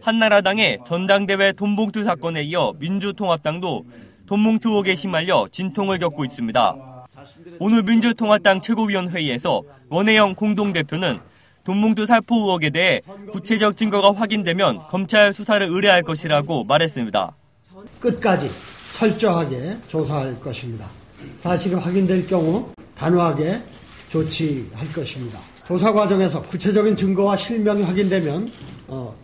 한나라당의 전당대회 돈봉투 사건에 이어 민주통합당도 돈봉투 의혹에 휘말려 진통을 겪고 있습니다. 오늘 민주통합당 최고위원회의에서 원혜영 공동대표는 돈봉투 살포 의혹에 대해 구체적 증거가 확인되면 검찰 수사를 의뢰할 것이라고 말했습니다. 끝까지 철저하게 조사할 것입니다. 사실이 확인될 경우 단호하게 조치할 것입니다. 조사 과정에서 구체적인 증거와 실명이 확인되면 어,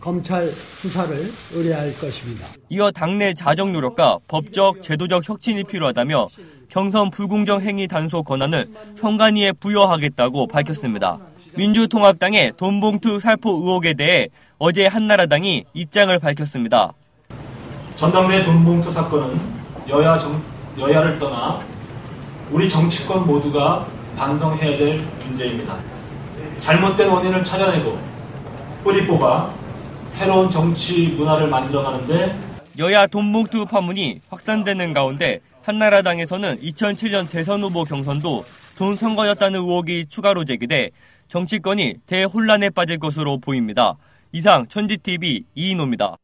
검찰 수사를 의뢰할 것입니다. 이어 당내 자정 노력과 법적, 제도적 혁신이 필요하다며 경선 불공정 행위 단속 권한을 선관위에 부여하겠다고 밝혔습니다. 민주통합당의 돈봉투 살포 의혹에 대해 어제 한나라당이 입장을 밝혔습니다. 전당대 돈봉투 사건은 여야 정, 여야를 떠나 우리 정치권 모두가 반성해야 될 문제입니다. 잘못된 원인을 찾아내고 뿌리 뽑아 새로운 정치 문화를 만들어가는데 여야 돈봉투 파문이 확산되는 가운데 한나라당에서는 2007년 대선 후보 경선도 돈 선거였다는 의혹이 추가로 제기돼 정치권이 대혼란에 빠질 것으로 보입니다. 이상 천지TV 이인호입니다.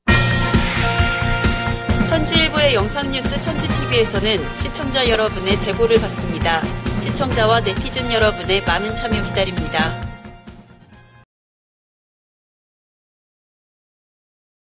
천지일보의 영상뉴스 천지TV에서는 시청자 여러분의 제보를 받습니다. 시청자와 네티즌 여러분의 많은 참여 기다립니다.